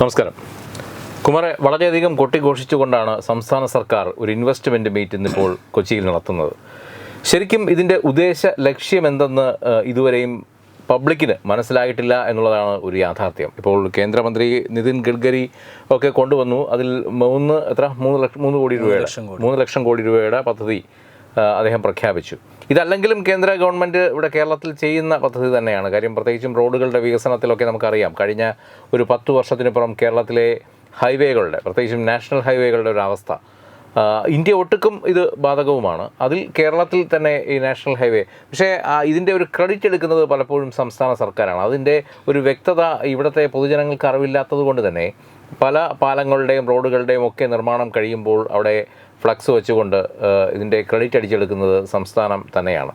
നമസ്കാരം. കുമാറെ വളരെയധികം കൊട്ടിഘോഷിച്ചുകൊണ്ടാണ് സംസ്ഥാന സർക്കാർ ഒരു ഇൻവെസ്റ്റ്മെന്റ് മീറ്റ് ഇന്നിപ്പോൾ കൊച്ചിയിൽ നടത്തുന്നത്. ശരിക്കും ഇതിന്റെ ഉദ്ദേശ ലക്ഷ്യം എന്തെന്ന് ഇതുവരെയും പബ്ലിക്കിന് മനസ്സിലായിട്ടില്ല എന്നുള്ളതാണ് ഒരു യാഥാർത്ഥ്യം. ഇപ്പോൾ കേന്ദ്രമന്ത്രി നിതിൻ ഗഡ്കരി ഒക്കെ കൊണ്ടുവന്നു. അതിൽ മൂന്ന് എത്ര? മൂന്ന് ലക്ഷം മൂന്ന് കോടി രൂപയുടെ മൂന്ന് ലക്ഷം കോടി. രൂപയുടെ പദ്ധതി അദ്ദേഹം പ്രഖ്യാപിച്ചു. ഇതല്ലെങ്കിലും കേന്ദ്ര ഗവൺമെന്റ് ഇവിടെ കേരളത്തിൽ ചെയ്യുന്ന പദ്ധതി തന്നെയാണ്. കാര്യം പ്രത്യേകിച്ചും റോഡുകളുടെ വികസനത്തിലൊക്കെ നമുക്കറിയാം. കഴിഞ്ഞ ഒരു പത്ത് വർഷത്തിനപ്പുറം കേരളത്തിലെ ഹൈവേകളുടെ പ്രത്യേകിച്ചും നാഷണൽ ഹൈവേകളുടെ ഒരു അവസ്ഥ. ഇന്ത്യ ഒട്ടുക്കും ഇത് ബാധകവുമാണ്. അതിൽ കേരളത്തിൽ തന്നെ ഈ നാഷണൽ ഹൈവേ പക്ഷേ ഇതിന്റെ ഒരു ക്രെഡിറ്റ് എടുക്കുന്നത് പലപ്പോഴും സംസ്ഥാന സർക്കാരാണ്. അതിന്റെ ഒരു വ്യക്തത ഇവിടുത്തെ പൊതുജനങ്ങൾക്ക് അറിവില്ലാത്തത് കൊണ്ട് തന്നെ പല പാലങ്ങളുടെയും റോഡുകളുടെയും ഒക്കെ നിർമ്മാണം കഴിയുമ്പോൾ അവിടെ ഫ്ലക്സ് വെച്ചുകൊണ്ട് ഇതിന്റെ ക്രെഡിറ്റ് അടിച്ചെടുക്കുന്നത് സംസ്ഥാനം തന്നെയാണ്.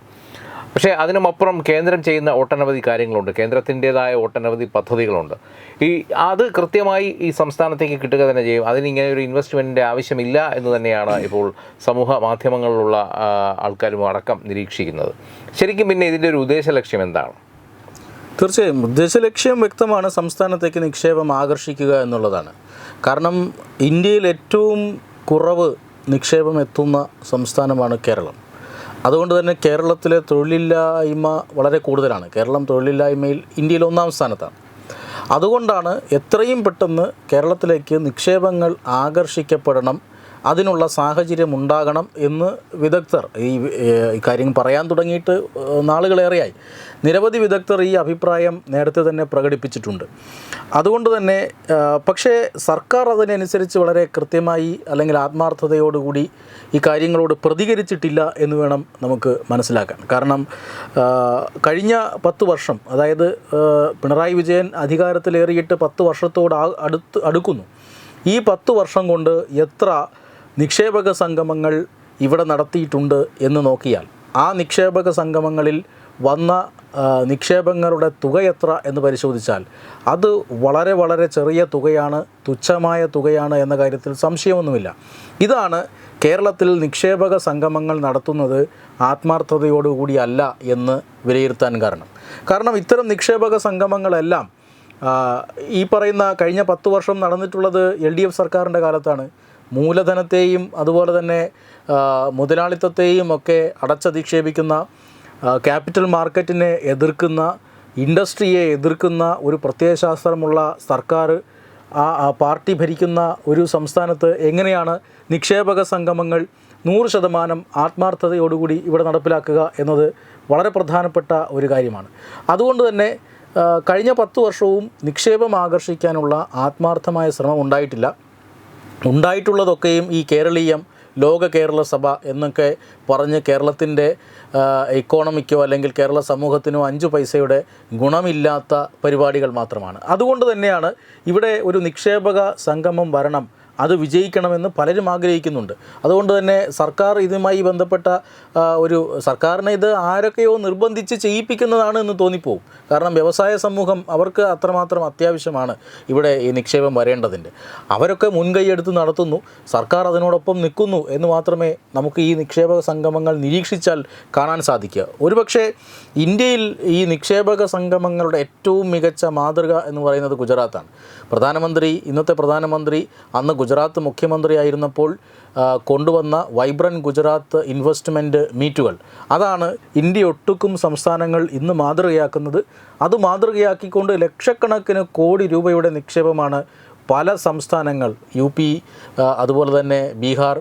പക്ഷേ അതിനുമപ്പുറം കേന്ദ്രം ചെയ്യുന്ന ഒട്ടനവധി കാര്യങ്ങളുണ്ട്. കേന്ദ്രത്തിന്റെതായ ഒട്ടനവധി പദ്ധതികളുണ്ട്. ഈ അത് കൃത്യമായി ഈ സംസ്ഥാനത്തേക്ക് കിട്ടുക തന്നെ ചെയ്യും. അതിന് ഇങ്ങനെ ഒരു ഇൻവെസ്റ്റ്മെന്റിന്റെ ആവശ്യമില്ല എന്ന് തന്നെയാണ് ഇപ്പോൾ സമൂഹ മാധ്യമങ്ങളിലുള്ള ആൾക്കാരും അടക്കം നിരീക്ഷിക്കുന്നത്. ശരിക്കും പിന്നെ ഇതിന്റെ ഒരു ഉദ്ദേശ ലക്ഷ്യം എന്താണ്? തീർച്ചയായും. ഉദ്ദേശ ലക്ഷ്യം വ്യക്തമാണ്. സംസ്ഥാനത്തേക്ക് നിക്ഷേപം ആകർഷിക്കുക എന്നുള്ളതാണ്. കാരണം ഇന്ത്യയിൽ ഏറ്റവും കുറവ് നിക്ഷേപം എത്തുന്ന സംസ്ഥാനമാണ് കേരളം. അതുകൊണ്ട് തന്നെ കേരളത്തിലെ തൊഴിലില്ലായ്മ വളരെ കൂടുതലാണ്. കേരളം തൊഴിലില്ലായ്മയിൽ ഇന്ത്യയിൽ ഒന്നാം സ്ഥാനത്താണ്. അതുകൊണ്ടാണ് എത്രയും പെട്ടെന്ന് കേരളത്തിലേക്ക് നിക്ഷേപങ്ങൾ ആകർഷിക്കപ്പെടണം അതിനുള്ള സാഹചര്യം ഉണ്ടാകണം എന്ന് വിദഗ്ധർ ഈ കാര്യം പറയാൻ തുടങ്ങിയിട്ട് നാളുകളേറെയായി. നിരവധി വിദഗ്ധർ ഈ അഭിപ്രായം നേരത്തെ തന്നെ പ്രകടിപ്പിച്ചിട്ടുണ്ട്. അതുകൊണ്ട് തന്നെ പക്ഷേ സർക്കാർ അതിനനുസരിച്ച് വളരെ കൃത്യമായി അല്ലെങ്കിൽ ആത്മാർത്ഥതയോടുകൂടി ഈ കാര്യങ്ങളോട് പ്രതികരിച്ചിട്ടില്ല എന്ന് വേണം നമുക്ക് മനസ്സിലാക്കാൻ. കാരണം കഴിഞ്ഞ പത്ത് വർഷം അതായത് പിണറായി വിജയൻ അധികാരത്തിലേറിയിട്ട് പത്ത് വർഷത്തോട് അടുത്ത് അടുക്കുന്നു. ഈ പത്ത് വർഷം കൊണ്ട് എത്ര നിക്ഷേപക സംഗമങ്ങൾ ഇവിടെ നടത്തിയിട്ടുണ്ട് എന്ന് നോക്കിയാൽ ആ നിക്ഷേപക സംഗമങ്ങളിൽ വന്ന നിക്ഷേപങ്ങളുടെ തുക എത്ര എന്ന് പരിശോധിച്ചാൽ അത് വളരെ വളരെ ചെറിയ തുകയാണ് തുച്ഛമായ തുകയാണ് എന്ന കാര്യത്തിൽ സംശയമൊന്നുമില്ല. ഇതാണ് കേരളത്തിൽ നിക്ഷേപക സംഗമങ്ങൾ നടത്തുന്നത് ആത്മാർത്ഥതയോടുകൂടിയല്ല എന്ന് വിലയിരുത്താൻ കാരണം. കാരണം ഇത്തരം നിക്ഷേപക സംഗമങ്ങളെല്ലാം ഈ പറയുന്ന കഴിഞ്ഞ പത്ത് വർഷം നടന്നിട്ടുള്ളത് എൽ ഡി എഫ് സർക്കാരിന്റെ കാലത്താണ്. മൂലധനത്തെയും അതുപോലെ തന്നെ മുതലാളിത്തത്തെയും ഒക്കെ അടച്ചധിക്ഷേപിക്കുന്ന ക്യാപിറ്റൽ മാർക്കറ്റിനെ എതിർക്കുന്ന ഇൻഡസ്ട്രിയെ എതിർക്കുന്ന ഒരു പ്രത്യയശാസ്ത്രമുള്ള സർക്കാർ ആ പാർട്ടി ഭരിക്കുന്ന ഒരു സംസ്ഥാനത്ത് എങ്ങനെയാണ് നിക്ഷേപക സംഗമങ്ങൾ നൂറ് ശതമാനം ആത്മാർത്ഥതയോടുകൂടി ഇവിടെ നടപ്പിലാക്കുക എന്നത് വളരെ പ്രധാനപ്പെട്ട ഒരു കാര്യമാണ്. അതുകൊണ്ട് തന്നെ കഴിഞ്ഞ പത്ത് വർഷവും നിക്ഷേപം ആകർഷിക്കാനുള്ള ആത്മാർത്ഥമായ ശ്രമം ഉണ്ടായിട്ടില്ല. ഉണ്ടായിട്ടുള്ളതൊക്കെയും ഈ കേരളീയം ലോക കേരള സഭ എന്നൊക്കെ പറഞ്ഞ് കേരളത്തിന്റെ ഇക്കോണമിക്കോ അല്ലെങ്കിൽ കേരള സമൂഹത്തിനോ അഞ്ച് പൈസയുടെ ഗുണമില്ലാത്ത പരിപാടികൾ മാത്രമാണ്. അതുകൊണ്ട് തന്നെയാണ് ഇവിടെ ഒരു നിക്ഷേപക സംഗമം വരണം അത് വിജയിക്കണമെന്ന് പലരും ആഗ്രഹിക്കുന്നുണ്ട്. അതുകൊണ്ട് തന്നെ സർക്കാർ ഇതുമായി ബന്ധപ്പെട്ട ഒരു സർക്കാരിനെ ഇത് ആരൊക്കെയോ നിർബന്ധിച്ച് ചെയ്യിപ്പിക്കുന്നതാണ് എന്ന് തോന്നിപ്പോവും. കാരണം വ്യവസായ സമൂഹം അവർക്ക് അത്രമാത്രം അത്യാവശ്യമാണ് ഇവിടെ ഈ നിക്ഷേപം വരേണ്ടതിന്റെ. അവരൊക്കെ മുൻകൈയെടുത്ത് നടത്തുന്നു. സർക്കാർ അതിനോടൊപ്പം നിൽക്കുന്നു എന്ന് മാത്രമേ നമുക്ക് ഈ നിക്ഷേപക സംഗമങ്ങൾ നിരീക്ഷിച്ചാൽ കാണാൻ സാധിക്കുക. ഒരുപക്ഷെ ഇന്ത്യയിൽ ഈ നിക്ഷേപക സംഗമങ്ങളുടെ ഏറ്റവും മികച്ച മാതൃക എന്ന് പറയുന്നത് ഗുജറാത്താണ്. പ്രധാനമന്ത്രി ഇന്നത്തെ പ്രധാനമന്ത്രി അന്ന് ഗുജറാത്ത് മുഖ്യമന്ത്രിയായിരുന്നപ്പോൾ കൊണ്ടുവന്ന വൈബ്രന്റ് ഗുജറാത്ത് ഇൻവെസ്റ്റ്മെന്റ് മീറ്റുകൾ. അതാണ് ഇന്ത്യ ഒട്ടുക്കും സംസ്ഥാനങ്ങൾ ഇന്ന് മാതൃകയാക്കുന്നത്. അത് മാതൃകയാക്കിക്കൊണ്ട് ലക്ഷക്കണക്കിന് കോടി രൂപയുടെ നിക്ഷേപമാണ് പല സംസ്ഥാനങ്ങൾ യു പി അതുപോലെ തന്നെ ബീഹാർ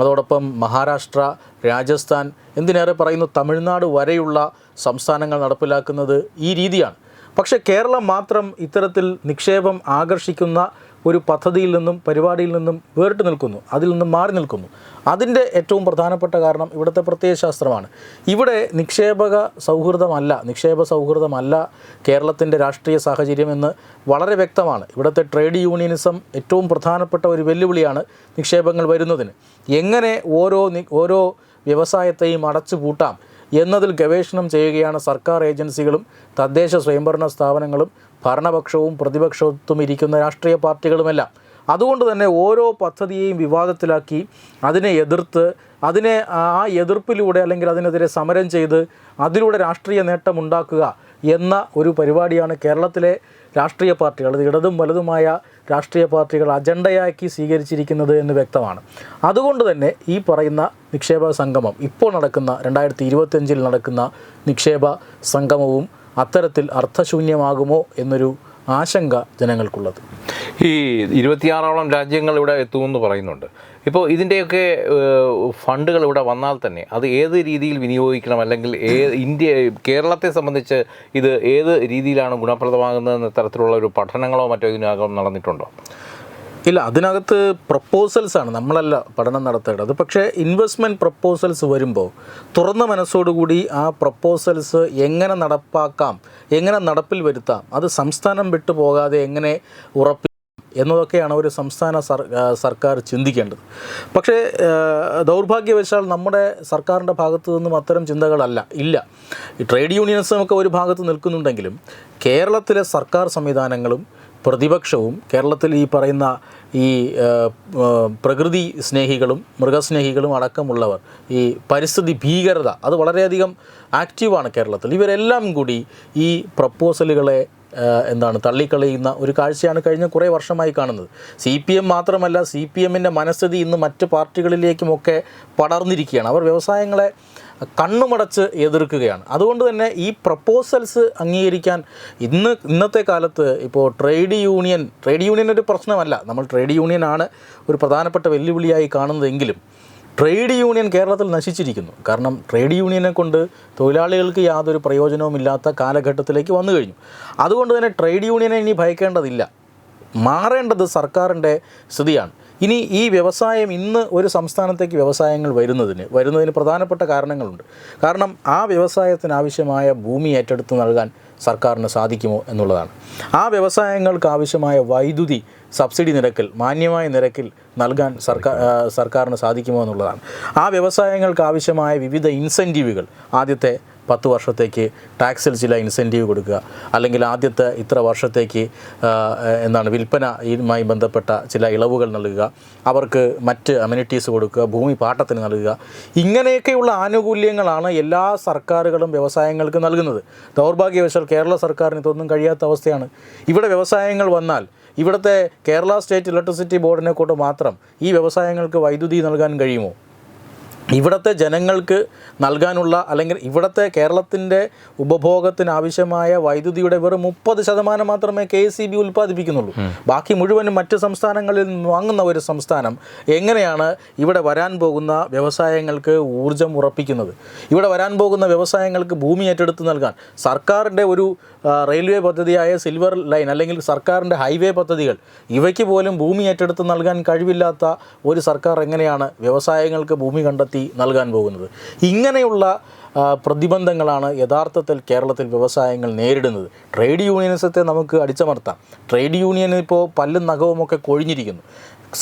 അതോടൊപ്പം മഹാരാഷ്ട്ര രാജസ്ഥാൻ എന്തിനേറെ പറയുന്നു തമിഴ്നാട് വരെയുള്ള സംസ്ഥാനങ്ങൾ നടപ്പിലാക്കുന്നത് ഈ രീതിയാണ്. പക്ഷേ കേരളം മാത്രം ഇത്തരത്തിൽ നിക്ഷേപം ആകർഷിക്കുന്ന ഒരു പദ്ധതിയിൽ നിന്നും പരിപാടിയിൽ നിന്നും വേറിട്ട് നിൽക്കുന്നു. അതിൽ നിന്നും മാറി നിൽക്കുന്നു. അതിന്റെ ഏറ്റവും പ്രധാനപ്പെട്ട കാരണം ഇവിടുത്തെ പ്രത്യയശാസ്ത്രമാണ്. ഇവിടെ നിക്ഷേപക സൗഹൃദമല്ല നിക്ഷേപ സൗഹൃദമല്ല കേരളത്തിന്റെ രാഷ്ട്രീയ സാഹചര്യം എന്ന് വളരെ വ്യക്തമാണ്. ഇവിടുത്തെ ട്രേഡ് യൂണിയനിസം ഏറ്റവും പ്രധാനപ്പെട്ട ഒരു വെല്ലുവിളിയാണ് നിക്ഷേപങ്ങൾ വരുന്നതിന്. എങ്ങനെ ഓരോ ഓരോ വ്യവസായത്തെയും അടച്ചു പൂട്ടാം എന്നതിൽ ഗവേഷണം ചെയ്യുകയാണ് സർക്കാർ ഏജൻസികളും തദ്ദേശ സ്വയംഭരണ സ്ഥാപനങ്ങളും ഭരണപക്ഷവും പ്രതിപക്ഷത്തും ഇരിക്കുന്ന രാഷ്ട്രീയ പാർട്ടികളുമെല്ലാം. അതുകൊണ്ട് തന്നെ ഓരോ പദ്ധതിയെയും വിവാദത്തിലാക്കി അതിനെ എതിർത്ത് അതിനെ ആ എതിർപ്പിലൂടെ അല്ലെങ്കിൽ അതിനെതിരെ സമരം ചെയ്ത് അതിലൂടെ രാഷ്ട്രീയ നേട്ടമുണ്ടാക്കുക എന്ന ഒരു പരിപാടിയാണ് കേരളത്തിലെ രാഷ്ട്രീയ പാർട്ടികൾ അത് ഇടതും വലതുമായ രാഷ്ട്രീയ പാർട്ടികൾ അജണ്ടയാക്കി സ്വീകരിച്ചിരിക്കുന്നത് എന്ന് വ്യക്തമാണ്. അതുകൊണ്ട് തന്നെ ഈ പറയുന്ന നിക്ഷേപ സംഗമം ഇപ്പോൾ നടക്കുന്ന രണ്ടായിരത്തി ഇരുപത്തിയഞ്ചിൽ നടക്കുന്ന നിക്ഷേപ സംഗമവും അത്തരത്തിൽ അർത്ഥശൂന്യമാകുമോ എന്നൊരു ആശങ്ക ജനങ്ങൾക്കുള്ളത്. ഈ ഇരുപത്തിയാറോളം രാജ്യങ്ങൾ ഇവിടെ എത്തുമെന്ന് പറയുന്നുണ്ട്. ഇപ്പോൾ ഇതിന്റെയൊക്കെ ഫണ്ടുകൾ ഇവിടെ വന്നാൽ തന്നെ അത് ഏത് രീതിയിൽ വിനിയോഗിക്കണം? അല്ലെങ്കിൽ ഏ ഇന്ത്യ കേരളത്തെ സംബന്ധിച്ച് ഇത് ഏത് രീതിയിലാണ് ഗുണപ്രദമാകുന്നതെന്ന തരത്തിലുള്ള ഒരു പഠനങ്ങളോ മറ്റോ ഇതിനകം നടന്നിട്ടുണ്ടോ? ഇല്ല അതിനകത്ത് പ്രപ്പോസൽസാണ്. നമ്മളല്ല പഠനം നടത്തേണ്ടത്. പക്ഷേ ഇൻവെസ്റ്റ്മെന്റ് പ്രപ്പോസൽസ് വരുമ്പോൾ തുറന്ന മനസ്സോടുകൂടി ആ പ്രപ്പോസൽസ് എങ്ങനെ നടപ്പാക്കാം എങ്ങനെ നടപ്പിൽ വരുത്താം അത് സംസ്ഥാനം വിട്ടു പോകാതെ എങ്ങനെ ഉറപ്പി എന്നതൊക്കെയാണ് ഒരു സംസ്ഥാന സർക്കാർ ചിന്തിക്കേണ്ടത്. പക്ഷേ ദൗർഭാഗ്യവശാൽ നമ്മുടെ സർക്കാരിന്റെ ഭാഗത്തു നിന്നും അത്തരം ചിന്തകളല്ല ഇല്ല. ഈ ട്രേഡ് യൂണിയനിസം ഒക്കെ ഒരു ഭാഗത്ത് നിൽക്കുന്നുണ്ടെങ്കിലും കേരളത്തിലെ സർക്കാർ സംവിധാനങ്ങളും പ്രതിപക്ഷവും കേരളത്തിൽ ഈ പറയുന്ന ഈ പ്രകൃതി സ്നേഹികളും മൃഗസ്നേഹികളും അടക്കമുള്ളവർ ഈ പരിസ്ഥിതി ഭീകരത അത് വളരെയധികം ആക്റ്റീവാണ് കേരളത്തിൽ. ഇവരെല്ലാം കൂടി ഈ പ്രപ്പോസലുകളെ എന്താണ് തള്ളിക്കളയുന്ന ഒരു കാഴ്ചയാണ് കഴിഞ്ഞ കുറേ വർഷമായി കാണുന്നത്. സി പി എം മാത്രമല്ല സി പി എമ്മിന്റെ മനസ്ഥിതി ഇന്ന് മറ്റ് പാർട്ടികളിലേക്കുമൊക്കെ പടർന്നിരിക്കുകയാണ്. അവർ വ്യവസായങ്ങളെ കണ്ണുമടച്ച് എതിർക്കുകയാണ്. അതുകൊണ്ട് തന്നെ ഈ പ്രപ്പോസൽസ് അംഗീകരിക്കാൻ ഇന്ന് ഇന്നത്തെ കാലത്ത് ഇപ്പോൾ ട്രേഡ് യൂണിയൻ ട്രേഡ് യൂണിയൻ ഒരു പ്രശ്നമല്ല. നമ്മൾ ട്രേഡ് യൂണിയനാണ് ഒരു പ്രധാനപ്പെട്ട വെല്ലുവിളിയായി കാണുന്നതെങ്കിലും ട്രേഡ് യൂണിയൻ കേരളത്തിൽ നശിച്ചിരിക്കുന്നു. കാരണം ട്രേഡ് യൂണിയനെ കൊണ്ട് തൊഴിലാളികൾക്ക് യാതൊരു പ്രയോജനവുമില്ലാത്ത കാലഘട്ടത്തിലേക്ക് വന്നു കഴിഞ്ഞു. അതുകൊണ്ട് തന്നെ ട്രേഡ് യൂണിയനെ ഇനി ഭയക്കേണ്ടതില്ല. മാറേണ്ടത് സർക്കാരിന്റെ സ്ഥിതിയാണ്. ഇനി ഈ വ്യവസായം ഇന്ന് ഒരു സംസ്ഥാനത്തേക്ക് വ്യവസായങ്ങൾ വരുന്നതിന് വരുന്നതിന് പ്രധാനപ്പെട്ട കാരണങ്ങളുണ്ട്. കാരണം ആ വ്യവസായത്തിന് ആവശ്യമായ ഭൂമി ഏറ്റെടുത്ത് നൽകാൻ സർക്കാരിന് സാധിക്കുമോ എന്നുള്ളതാണ്. ആ വ്യവസായങ്ങൾക്ക് ആവശ്യമായ വൈദ്യുതി സബ്സിഡി നിരക്കിൽ മാന്യമായ നിരക്കിൽ നൽകാൻ സർക്കാർ സർക്കാരിന് സാധിക്കുമോ എന്നുള്ളതാണ്. ആ വ്യവസായങ്ങൾക്ക് ആവശ്യമായ വിവിധ ഇൻസെന്റീവുകൾ ആദ്യത്തെ പത്ത് വർഷത്തേക്ക് ടാക്സിൽ ചില ഇൻസെന്റീവ് കൊടുക്കുക. അല്ലെങ്കിൽ ആദ്യത്തെ ഇത്ര വർഷത്തേക്ക് എന്താണ് വിൽപ്പനയുമായി ബന്ധപ്പെട്ട ചില ഇളവുകൾ നൽകുക. അവർക്ക് മറ്റ് അമ്യൂണിറ്റീസ് കൊടുക്കുക ഭൂമി പാട്ടത്തിന് നൽകുക. ഇങ്ങനെയൊക്കെയുള്ള ആനുകൂല്യങ്ങളാണ് എല്ലാ സർക്കാരുകളും വ്യവസായങ്ങൾക്ക് നൽകുന്നത്. ദൗർഭാഗ്യവശാൽ കേരള സർക്കാരിന് ഇതൊന്നും കഴിയാത്ത അവസ്ഥയാണ്. ഇവിടെ വ്യവസായങ്ങൾ വന്നാൽ ഇവിടുത്തെ കേരള സ്റ്റേറ്റ് ഇലക്ട്രിസിറ്റി ബോർഡിനെ കൊണ്ട് മാത്രം ഈ വ്യവസായങ്ങൾക്ക് വൈദ്യുതി നൽകാൻ കഴിയുമോ? ഇവിടുത്തെ ജനങ്ങൾക്ക് നൽകാനുള്ള അല്ലെങ്കിൽ ഇവിടുത്തെ കേരളത്തിന്റെ ഉപഭോഗത്തിനാവശ്യമായ വൈദ്യുതിയുടെ വെറും മുപ്പത് ശതമാനം മാത്രമേ കെ എസ് ബി ഉൽപ്പാദിപ്പിക്കുന്നുള്ളൂ. ബാക്കി മുഴുവനും മറ്റ് സംസ്ഥാനങ്ങളിൽ നിന്ന് വാങ്ങുന്ന ഒരു സംസ്ഥാനം എങ്ങനെയാണ് ഇവിടെ വരാൻ പോകുന്ന വ്യവസായങ്ങൾക്ക് ഊർജം ഉറപ്പിക്കുന്നത്? ഇവിടെ വരാൻ പോകുന്ന വ്യവസായങ്ങൾക്ക് ഭൂമി ഏറ്റെടുത്ത് നൽകാൻ സർക്കാരിന്റെ ഒരു റെയിൽവേ പദ്ധതിയായ സിൽവർ ലൈൻ അല്ലെങ്കിൽ സർക്കാരിന്റെ ഹൈവേ പദ്ധതികൾ ഇവയ്ക്ക് പോലും ഭൂമി ഏറ്റെടുത്ത് നൽകാൻ കഴിവില്ലാത്ത ഒരു സർക്കാർ എങ്ങനെയാണ് വ്യവസായങ്ങൾക്ക് ഭൂമി കണ്ടെത്തി നൽകാൻ പോകുന്നത്. ഇങ്ങനെയുള്ള പ്രതിബന്ധങ്ങളാണ് യഥാർത്ഥത്തിൽ കേരളത്തിൽ വ്യവസായങ്ങൾ നേരിടുന്നത്. ട്രേഡ് യൂണിയനിസത്തെ നമുക്ക് അടിച്ചമർത്താം. ട്രേഡ് യൂണിയൻ ഇപ്പോൾ പല്ലും നഖവുമൊക്കെ കൊഴിഞ്ഞിരിക്കുന്നു.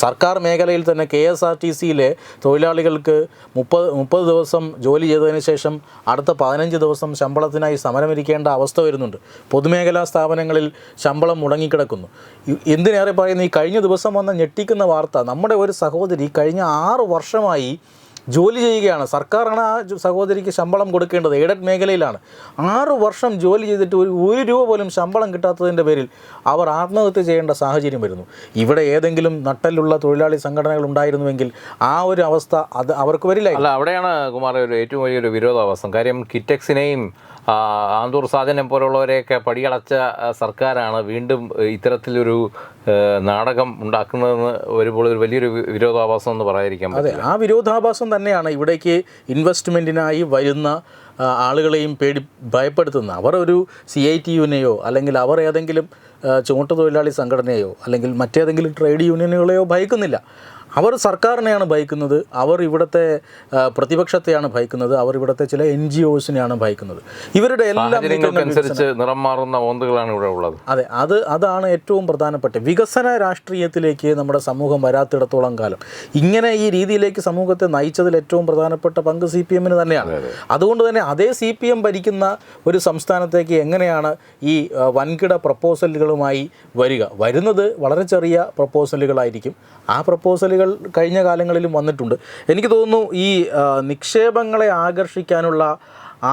സർക്കാർ മേഖലയിൽ തന്നെ കെ എസ് ആർ ടി സിയിലെ തൊഴിലാളികൾക്ക് മുപ്പത് മുപ്പത് ദിവസം ജോലി ചെയ്തതിന് ശേഷം അടുത്ത പതിനഞ്ച് ദിവസം ശമ്പളത്തിനായി സമരമിരിക്കേണ്ട അവസ്ഥ വരുന്നുണ്ട്. പൊതുമേഖലാ സ്ഥാപനങ്ങളിൽ ശമ്പളം മുടങ്ങിക്കിടക്കുന്നു. എന്തിനേറെ പറയുന്നു ഈ കഴിഞ്ഞ ദിവസം വന്ന ഞെട്ടിക്കുന്ന വാർത്ത നമ്മുടെ ഒരു സഹോദരി കഴിഞ്ഞ ആറ് വർഷമായി ജോലി ചെയ്യുകയാണ്. സർക്കാരാണ് ആ സഹോദരിക്ക് ശമ്പളം കൊടുക്കേണ്ടത്. എയ്ഡഡ് മേഖലയിലാണ്. ആറ് വർഷം ജോലി ചെയ്തിട്ട് ഒരു ഒരു രൂപ പോലും ശമ്പളം കിട്ടാത്തതിന്റെ പേരിൽ അവർ ആത്മഹത്യ ചെയ്യേണ്ട സാഹചര്യം വരുന്നു. ഇവിടെ ഏതെങ്കിലും നട്ടലുള്ള തൊഴിലാളി സംഘടനകൾ ഉണ്ടായിരുന്നുവെങ്കിൽ ആ ഒരു അവസ്ഥ അത് അവർക്ക് വരില്ല അല്ല അവിടെയാണ് കുമാർ ഒരു ഏറ്റവും വലിയൊരു വിരോധാവസ്ഥ. കാര്യം കിറ്റക്സിനെയും ആന്തൂർ സാധനം പോലുള്ളവരെയൊക്കെ പടിയടച്ച സർക്കാരാണ് വീണ്ടും ഇത്തരത്തിലൊരു നാടകം ഉണ്ടാക്കുന്നതെന്ന് വരുമ്പോൾ ഒരു വലിയൊരു വിരോധാഭാസം എന്ന് പറയാതിരിക്കാം അതെ ആ വിരോധാഭാസം തന്നെയാണ് ഇവിടേക്ക് ഇൻവെസ്റ്റ്മെന്റിനായി വരുന്ന ആളുകളെയും പേടി ഭയപ്പെടുത്തുന്ന. അവർ ഒരു സി ഐ ടി യുവിനെയോ അല്ലെങ്കിൽ അവർ ഏതെങ്കിലും ചുമട്ടുതൊഴിലാളി സംഘടനയോ അല്ലെങ്കിൽ മറ്റേതെങ്കിലും ട്രേഡ് യൂണിയനുകളെയോ ഭയക്കുന്നില്ല. അവർ സർക്കാരിനെയാണ് ഭയക്കുന്നത് അവർ ഇവിടുത്തെ പ്രതിപക്ഷത്തെയാണ് ഭയക്കുന്നത് അവർ ഇവിടുത്തെ ചില എൻ ജി ഒസിനെയാണ് ഭയക്കുന്നത്. ഇവരുടെ എല്ലാം നിറം മാറുന്ന ഓന്തുകളാണ് ഇവിടെ ഉള്ളത്. അതെ അത് അതാണ് ഏറ്റവും പ്രധാനപ്പെട്ട വികസന രാഷ്ട്രീയത്തിലേക്ക് നമ്മുടെ സമൂഹം വരാത്തിടത്തോളം കാലം. ഇങ്ങനെ ഈ രീതിയിലേക്ക് സമൂഹത്തെ നയിച്ചതിൽ ഏറ്റവും പ്രധാനപ്പെട്ട പങ്ക് സി പി എമ്മിന് തന്നെയാണ്. അതുകൊണ്ട് തന്നെ അതേ സി പി എം ഭരിക്കുന്ന ഒരു സംസ്ഥാനത്തേക്ക് എങ്ങനെയാണ് ഈ വൻകിട പ്രപ്പോസലുകളുമായി വരിക? വരുന്നത് വളരെ ചെറിയ പ്രപ്പോസലുകളായിരിക്കും. ആ പ്രപ്പോസലുകൾ കഴിഞ്ഞ കാലങ്ങളിലും വന്നിട്ടുണ്ട്. എനിക്ക് തോന്നുന്നു ഈ നിക്ഷേപങ്ങളെ ആകർഷിക്കാനുള്ള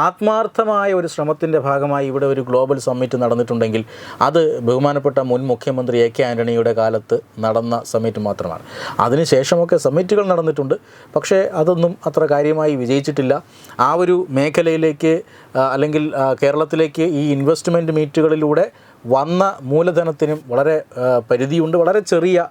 ആത്മാർത്ഥമായ ഒരു ശ്രമത്തിന്റെ ഭാഗമായി ഇവിടെ ഒരു ഗ്ലോബൽ സമ്മിറ്റ് നടന്നിട്ടുണ്ടെങ്കിൽ അത് ബഹുമാനപ്പെട്ട മുൻ മുഖ്യമന്ത്രി എ കെ ആന്റണിയുടെ കാലത്ത് നടന്ന സമ്മിറ്റ് മാത്രമാണ്. അതിനുശേഷമൊക്കെ സമ്മിറ്റുകൾ നടന്നിട്ടുണ്ട്. പക്ഷേ അതൊന്നും അത്ര കാര്യമായി വിജയിച്ചിട്ടില്ല. ആ ഒരു മേഖലയിലേക്ക് അല്ലെങ്കിൽ കേരളത്തിലേക്ക് ഈ ഇൻവെസ്റ്റ്മെന്റ് മീറ്റുകളിലൂടെ വന്ന മൂലധനത്തിനും വളരെ പരിധിയുണ്ട്. വളരെ ചെറിയ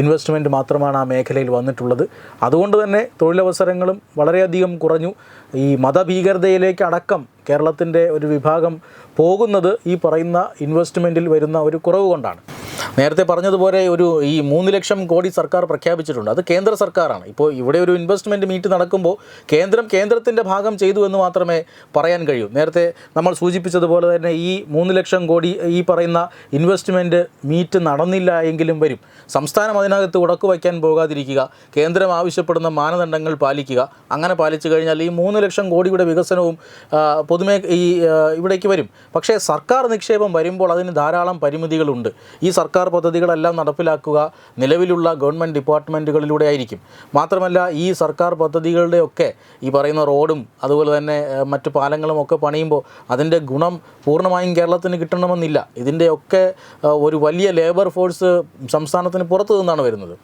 ഇൻവെസ്റ്റ്മെന്റ് മാത്രമാണ് ആ മേഖലയിൽ വന്നിട്ടുള്ളത്. അതുകൊണ്ട് തന്നെ തൊഴിലവസരങ്ങളും വളരെയധികം കുറഞ്ഞു. ഈ മതഭീകരതയിലേക്ക് അടക്കം കേരളത്തിന്റെ ഒരു വിഭാഗം പോകുന്നത് ഈ പറയുന്ന ഇൻവെസ്റ്റ്മെന്റിൽ വരുന്ന ഒരു കുറവ് കൊണ്ടാണ്. നേരത്തെ പറഞ്ഞതുപോലെ ഒരു ഈ മൂന്ന് ലക്ഷം കോടി സർക്കാർ പ്രഖ്യാപിച്ചിട്ടുണ്ട്. അത് കേന്ദ്ര സർക്കാരാണ്. ഇപ്പോൾ ഇവിടെ ഒരു ഇൻവെസ്റ്റ്മെന്റ് മീറ്റ് നടക്കുമ്പോൾ കേന്ദ്രം കേന്ദ്രത്തിന്റെ ഭാഗം ചെയ്തു എന്ന് മാത്രമേ പറയാൻ കഴിയൂ. നേരത്തെ നമ്മൾ സൂചിപ്പിച്ചതുപോലെ തന്നെ ഈ മൂന്ന് ലക്ഷം കോടി ഈ പറയുന്ന ഇൻവെസ്റ്റ്മെന്റ് മീറ്റ് നടന്നില്ല എങ്കിലും വരും. സംസ്ഥാനം അതിനകത്ത് ഉടക്കു വയ്ക്കാൻ പോകാതിരിക്കുക കേന്ദ്രം ആവശ്യപ്പെടുന്ന മാനദണ്ഡങ്ങൾ പാലിക്കുക അങ്ങനെ പാലിച്ചു കഴിഞ്ഞാൽ ഈ മൂന്ന് ലക്ഷം കോടിയുടെ വികസനവും പൊതുമേ ഈ ഇവിടേക്ക് വരും. പക്ഷേ സർക്കാർ നിക്ഷേപം വരുമ്പോൾ അതിന് ധാരാളം പരിമിതികളുണ്ട്. ഈ സർക്കാർ പദ്ധതികളെല്ലാം നടപ്പിലാക്കുക നിലവിലുള്ള ഗവൺമെന്റ് ഡിപ്പാർട്ട്മെന്റുകളിലൂടെ ആയിരിക്കും മാത്രമല്ല ഈ സർക്കാർ പദ്ധതികളുടെയൊക്കെ ഈ പറയുന്ന റോഡും അതുപോലെ തന്നെ മറ്റ് പാലങ്ങളും ഒക്കെ പണിയുമ്പോൾ അതിന്റെ ഗുണം പൂർണമായും കേരളത്തിന് കിട്ടണമെന്നില്ല. ഇതിന്റെയൊക്കെ ഒരു വലിയ ലേബർ ഫോഴ്സ് സംസ്ഥാനത്തിന് പുറത്തു നിന്നാണ് വരുന്നത്.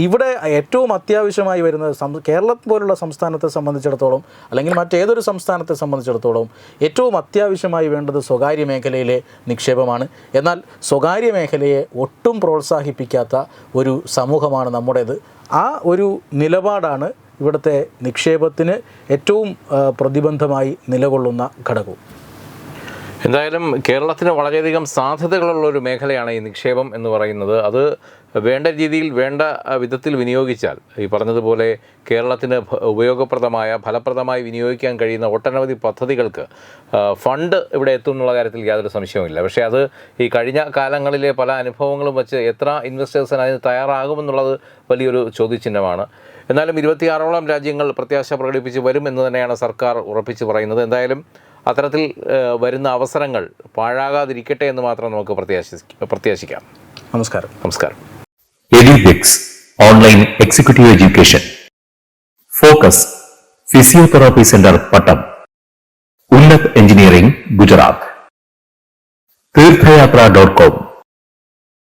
ഇവിടെ ഏറ്റവും അത്യാവശ്യമായി വരുന്നത് കേരളം പോലുള്ള സംസ്ഥാനത്തെ സംബന്ധിച്ചിടത്തോളം അല്ലെങ്കിൽ മറ്റേതൊരു സംസ്ഥാനത്തെ സംബന്ധിച്ചിടത്തോളം ഏറ്റവും അത്യാവശ്യമായി വേണ്ടത് സ്വകാര്യ മേഖലയിലെ നിക്ഷേപമാണ്. എന്നാൽ സ്വകാര്യ മേഖലയെ ഒട്ടും പ്രോത്സാഹിപ്പിക്കാത്ത ഒരു സമൂഹമാണ് നമ്മുടേത്. ആ ഒരു നിലപാടാണ് ഇവിടുത്തെ നിക്ഷേപത്തിന് ഏറ്റവും പ്രതിബന്ധമായി നിലകൊള്ളുന്ന ഘടകവും. എന്തായാലും കേരളത്തിന് വളരെയധികം സാധ്യതകളുള്ള ഒരു മേഖലയാണ് ഈ നിക്ഷേപം എന്ന് പറയുന്നത്. അത് വേണ്ട രീതിയിൽ വേണ്ട വിധത്തിൽ വിനിയോഗിച്ചാൽ ഈ പറഞ്ഞതുപോലെ കേരളത്തിന് ഉപയോഗപ്രദമായ ഫലപ്രദമായി വിനിയോഗിക്കാൻ കഴിയുന്ന ഒട്ടനവധി പദ്ധതികൾക്ക് ഫണ്ട് ഇവിടെ എത്തും എന്നുള്ള കാര്യത്തിൽ യാതൊരു സംശയവുമില്ല. പക്ഷേ അത് ഈ കഴിഞ്ഞ കാലങ്ങളിലെ പല അനുഭവങ്ങളും വെച്ച് എത്ര ഇൻവെസ്റ്റേഴ്സിന് അതിന് തയ്യാറാകുമെന്നുള്ളത് വലിയൊരു ചോദ്യചിഹ്നമാണ്. എന്നാലും ഇരുപത്തിയാറോളം രാജ്യങ്ങൾ പ്രത്യാശ പ്രകടിപ്പിച്ച് വരും എന്ന് തന്നെയാണ് സർക്കാർ ഉറപ്പിച്ച് പറയുന്നത്. എന്തായാലും അത്തരത്തിൽ വരുന്ന അവസരങ്ങൾ പാഴാകാതിരിക്കട്ടെ എന്ന് മാത്രം നമുക്ക് പ്രത്യാശി പ്രത്യാശിക്കാം. നമസ്കാരം. നമസ്കാരം. Edubix online executive education. Focus physiotherapy centre Pattom. Unnath engineering Gujarat. Theerthayathra dot com.